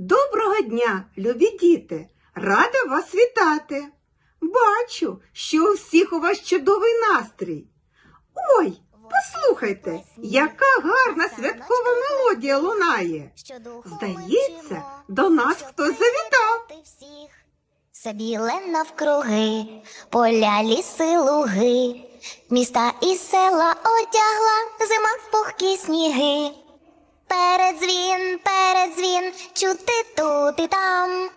Доброго дня, любі діти! Рада вас вітати! Бачу, що у всіх у вас чудовий настрій. Ой, послухайте, яка гарна святкова мелодія лунає. Здається, до нас хтось завітав. Собі навкруги, поля, ліси, луги, міста і села одягла зима в пухкі сніги. Передзвін, передзвін, чути тут і там.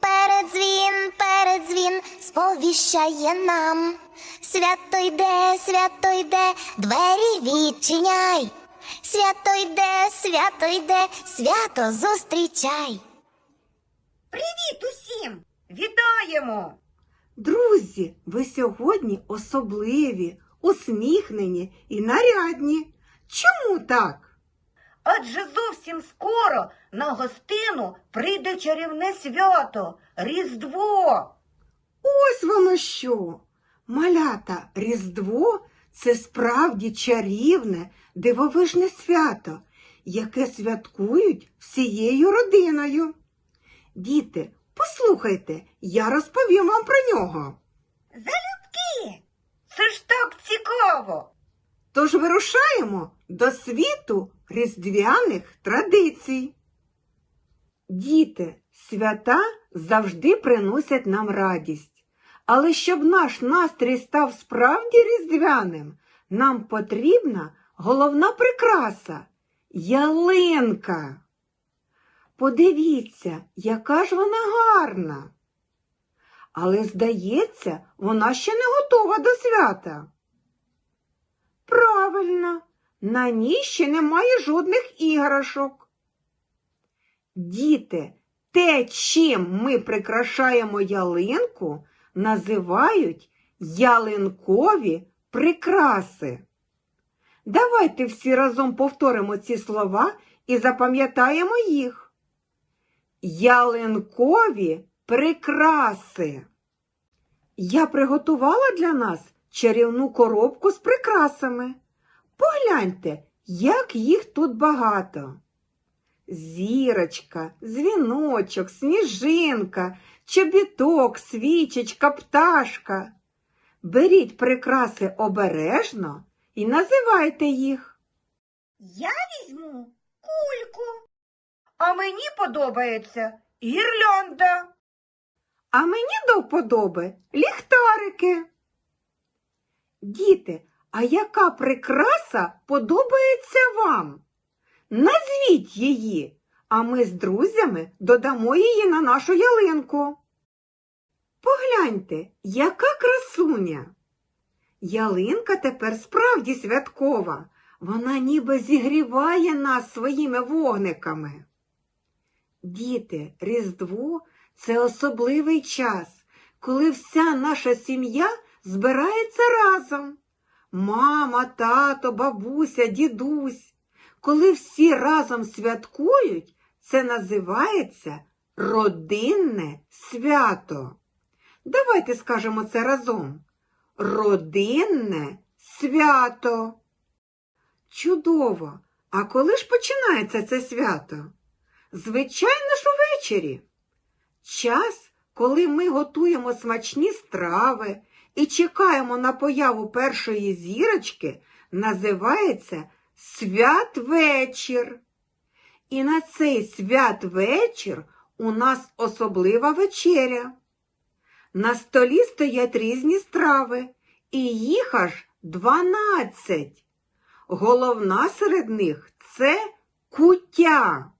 Передзвін, передзвін, сповіщає нам. Свято йде, свято йде, двері відчиняй. Свято йде, свято йде, свято зустрічай. Привіт усім! Вітаємо! Друзі, ви сьогодні особливі, усміхнені і нарядні. Чому так? Адже зовсім скоро на гостину прийде чарівне свято Різдво. Ось воно що. Малята, Різдво це справді чарівне, дивовижне свято, яке святкують всією родиною. Діти, послухайте, я розповім вам про нього. Залюбки! Це ж так цікаво! Тож вирушаємо до світу різдвяних традицій. Діти, свята завжди приносять нам радість. Але щоб наш настрій став справді різдвяним, нам потрібна головна прикраса ялинка. Подивіться, яка ж вона гарна. Але, здається, вона ще не готова до свята. Правильно, на ній ще немає жодних іграшок. Діти, те, чим ми прикрашаємо ялинку, називають ялинкові прикраси. Давайте всі разом повторимо ці слова і запам'ятаємо їх. Ялинкові прикраси. Я приготувала для нас чарівну коробку з прикрасами. Погляньте, як їх тут багато. Зірочка, дзвіночок, сніжинка, чобіток, свічечка, пташка. Беріть прикраси обережно і називайте їх. Я візьму кульку. А мені подобається гірлянда. А мені до вподоби ліхтарики. Діти, а яка прикраса подобається вам? Назвіть її, а ми з друзями додамо її на нашу ялинку. Погляньте, яка красуня. Ялинка тепер справді святкова. Вона ніби зігріває нас своїми вогниками. Діти, Різдво це особливий час, коли вся наша сім'я збирається разом. Мама, тато, бабуся, дідусь. Коли всі разом святкують, це називається родинне свято. Давайте скажемо це разом. Родинне свято. Чудово! А коли ж починається це свято? Звичайно ж увечері. Час, коли ми готуємо смачні страви і чекаємо на появу першої зірочки, називається святвечір. І на цей святвечір у нас особлива вечеря. На столі стоять різні страви, і їх аж дванадцять. Головна серед них це куття.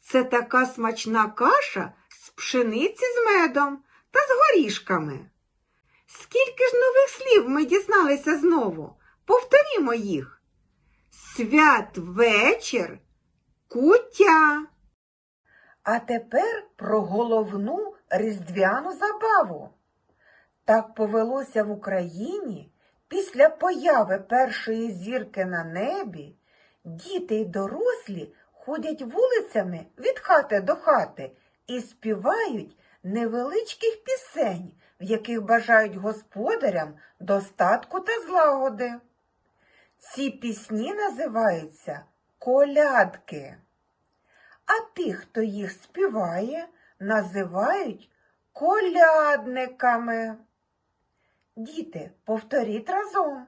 Це така смачна каша з пшениці з медом та з горішками. Скільки ж нових слів ми дізналися знову? Повторімо їх. Святвечір, куття. А тепер про головну різдвяну забаву. Так повелося в Україні після появи першої зірки на небі. Діти й дорослі ходять вулицями від хати до хати і співають невеличких пісень, в яких бажають господарям достатку та злагоди. Ці пісні називаються колядки. а тих, хто їх співає, називають колядниками. Діти, повторіть разом.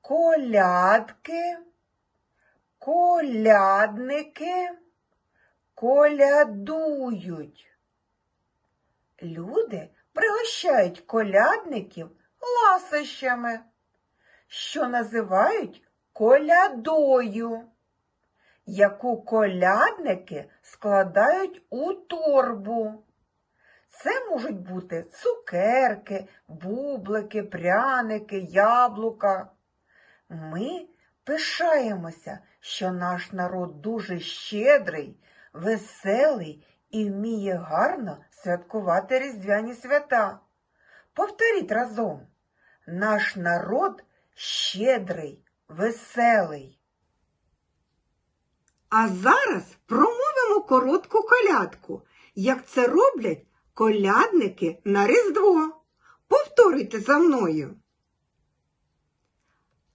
Колядки, колядники, колядують. Люди пригощають колядників ласощами, що називають колядою, яку колядники складають у торбу. Це можуть бути цукерки, бублики, пряники, яблука. Ми пишаємося, що наш народ дуже щедрий, веселий і вміє гарно святкувати різдвяні свята. Повторіть разом. Наш народ щедрий, веселий. А зараз промовимо коротку колядку, як це роблять колядники на Різдво. Повторюйте за мною.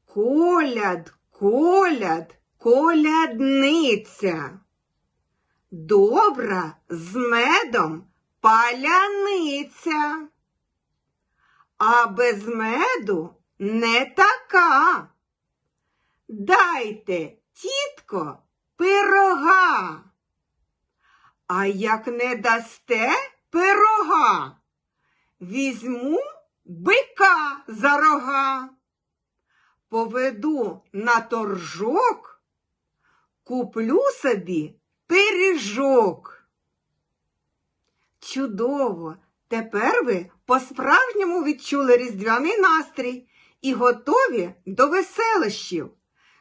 Коляд, коляд, колядниця. Добра з медом паляниця. А без меду не така. Дайте, тітко, пирога. А як не дасте пирога, візьму бика за рога, поведу на торжок, куплю собі пиріжок. Чудово! Тепер ви по-справжньому відчули різдвяний настрій і готові до веселощів.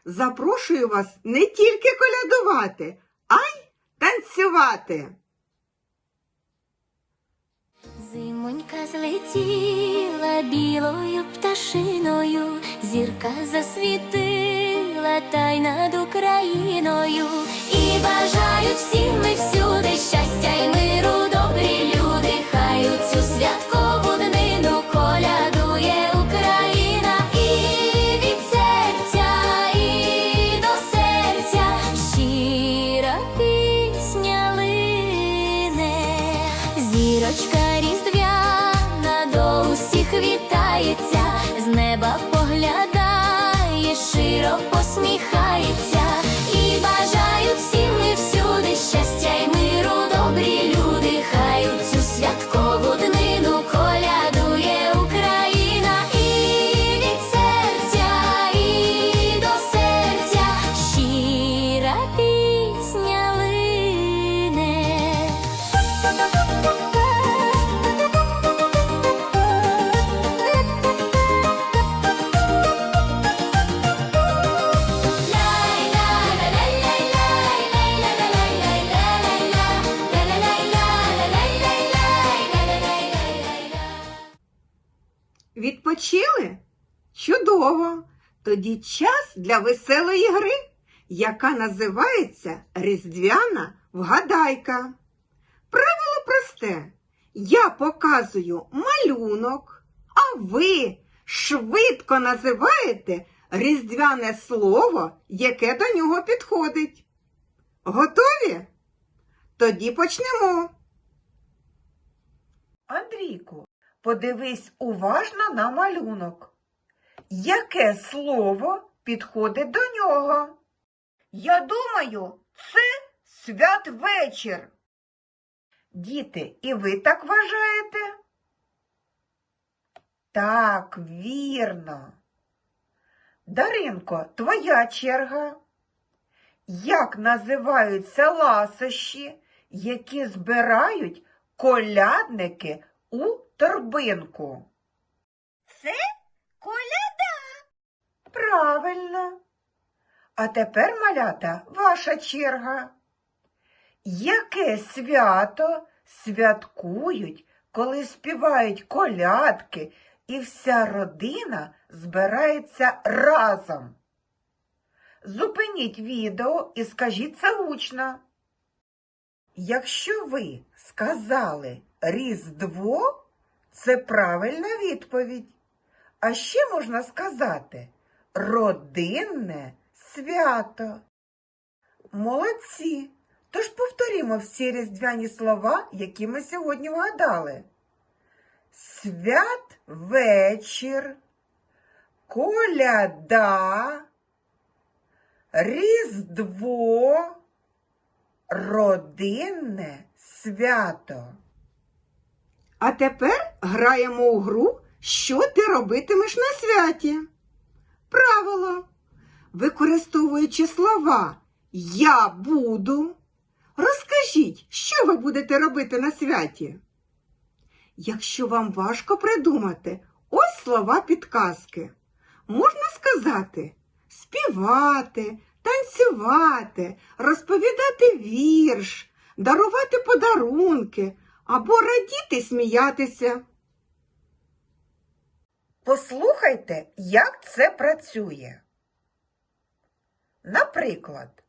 Запрошую вас не тільки колядувати, а й танцювати. Зимонька злетіла білою пташиною, зірка засвітила та й над Україною. Бажають всім ми всюди щастя й миру, добрі люди, хай у цю святкову Відпочили? Чудово! Тоді час для веселої гри, яка називається Різдвяна вгадайка. Правило просте. Я показую малюнок, а ви швидко називаєте різдвяне слово, яке до нього підходить. Готові? Тоді почнемо. Андрійку, подивись уважно на малюнок. Яке слово підходить до нього? Я думаю, це святвечір. Діти, і ви так вважаєте? Так, вірно. Даринко, твоя черга. Як називаються ласощі, які збирають колядники у торбинку? Це коляда. Правильно. А тепер, малята, ваша черга. Яке свято святкують, коли співають колядки і вся родина збирається разом? Зупиніть відео і скажіть це гучно. Якщо ви сказали Різдво, це правильна відповідь. А ще можна сказати родинне свято. Молодці! Тож повторімо всі різдвяні слова, які ми сьогодні вгадали. Святвечір, коляда, Різдво, родинне свято. А тепер граємо у гру, що ти робитимеш на святі. Правило. Використовуючи слова Я буду. Розкажіть, що ви будете робити на святі. Якщо вам важко придумати, ось слова підказки. Можна сказати співати, танцювати, розповідати вірш, дарувати подарунки або радіти сміятися. Послухайте, як це працює. Наприклад,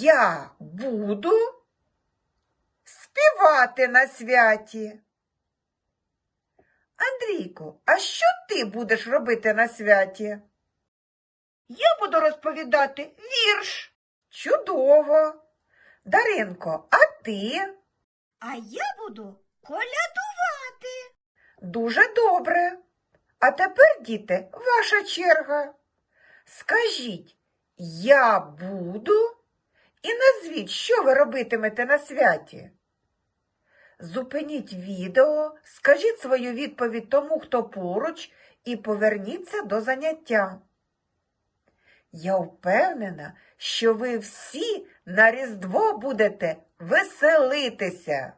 я буду співати на святі. Андрійку, а що ти будеш робити на святі? Я буду розповідати вірш. Чудово. Даринко, а ти? А я буду колядувати. Дуже добре. А тепер, діти, ваша черга. Скажіть, я буду і назвіть, що ви робитимете на святі. Зупиніть відео, скажіть свою відповідь тому, хто поруч, і поверніться до заняття. Я впевнена, що ви всі на Різдво будете веселитися.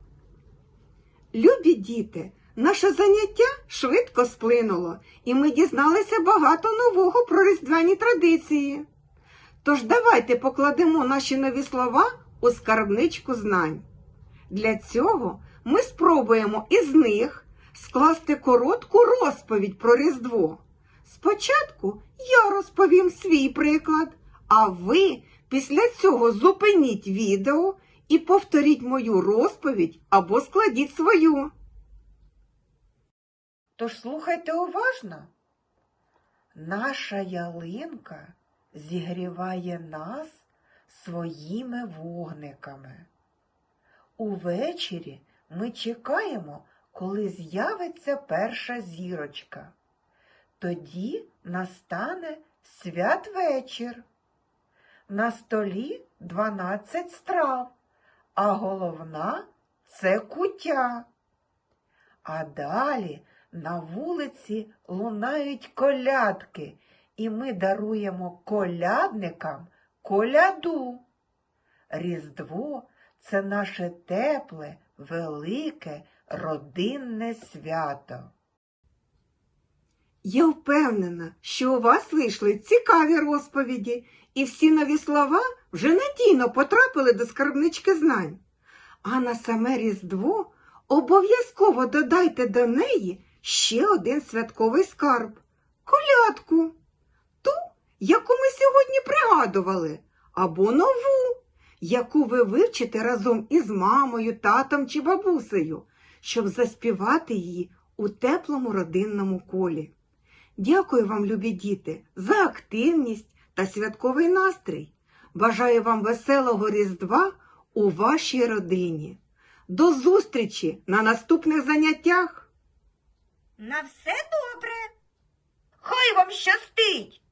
Любі діти, наше заняття швидко сплинуло, і ми дізналися багато нового про різдвяні традиції. Тож давайте покладемо наші нові слова у скарбничку знань. Для цього ми спробуємо із них скласти коротку розповідь про Різдво. Спочатку я розповім свій приклад, а ви після цього зупиніть відео і повторіть мою розповідь або складіть свою. Тож слухайте уважно. Наша ялинка зігріває нас своїми вогниками. Увечері ми чекаємо, коли з'явиться перша зірочка. Тоді настане святвечір. На столі 12 страв, а головна це куття. А далі на вулиці лунають колядки, і ми даруємо колядникам коляду. Різдво це наше тепле, велике, родинне свято. Я впевнена, що у вас вийшли цікаві розповіді, і всі нові слова вже надійно потрапили до скарбнички знань. А на саме Різдво обов'язково додайте до неї ще один святковий скарб колядку, ту, яку ми сьогодні пригадували, або нову, яку ви вивчите разом із мамою, татом чи бабусею, щоб заспівати її у теплому родинному колі. Дякую вам, любі діти, за активність та святковий настрій. Бажаю вам веселого Різдва у вашій родині. До зустрічі на наступних заняттях! На все добре. Хай вам щастить!